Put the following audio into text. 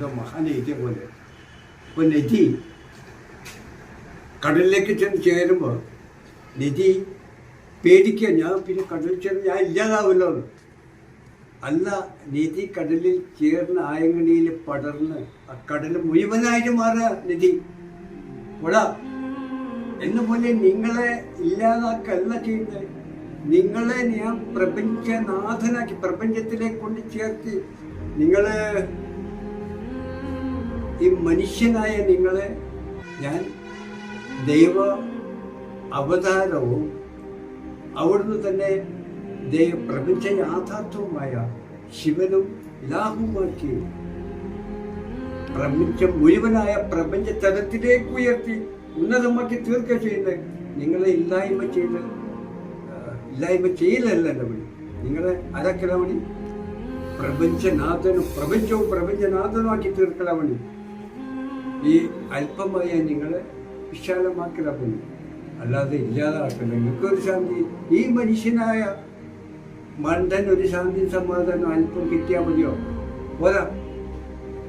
ഇത് മഹാനീതിയെ പോലെ. ഇപ്പൊ നിധി കടലിലേക്ക് ചെന്ന് ചേരുമ്പോൾ നിധി പേടിക്കുക ഞാൻ പിന്നെ കടലിൽ ചേർന്ന് ഞാൻ ഇല്ലാതാവില്ലോ അല്ല നിധി കടലിൽ ചേർന്ന് ആയങ്ങണിയിൽ പടർന്ന് ആ കടൽ മുഴുവനായിട്ട് മാറുക നിധി. ഇവിടെ എന്ന നിങ്ങളെ ഇല്ലാതാക്കല്ല ചെയ്യുന്നത്. നിങ്ങളെ ഞാൻ പ്രപഞ്ചനാഥനാക്കി പ്രപഞ്ചത്തിലേക്ക് കൊണ്ട് ചേർത്ത് നിങ്ങളെ ഈ മനുഷ്യനായ നിങ്ങളെ ഞാൻ ദൈവ അവതാരവും അവിടുന്ന് തന്നെ ദൈവ പ്രപഞ്ച യാഥാർത്ഥവുമായ ശിവനും ലാഹുമാക്കി പ്രപഞ്ചം മുഴുവനായ പ്രപഞ്ച തലത്തിലേക്ക് ഉയർത്തി ഉന്നതമാക്കി തീർക്കുക ചെയ്യുന്നത് നിങ്ങളെ ഇല്ലായ്മ ചെയ്ത് ഇല്ലായ്മ ചെയ്യലല്ല എന്റെ വഴി. നിങ്ങളെ അരക്കല വഴി? പ്രപഞ്ചനാഥനും പ്രപഞ്ചവും പ്രപഞ്ചനാഥനുമാക്കി തീർക്കല വഴി. ഈ അല്പമായ നിങ്ങളെ വിശാലമാക്കിടാ വഴി അല്ലാതെ ഇല്ലാതാക്കല നിങ്ങൾക്കൊരു ശാന്തി ഈ മനുഷ്യനായ മണ്ടൻ ഒരു ശാന്തി സമാധാനം അല്പം കിട്ടിയാൽ മതിയോ? പോരാ.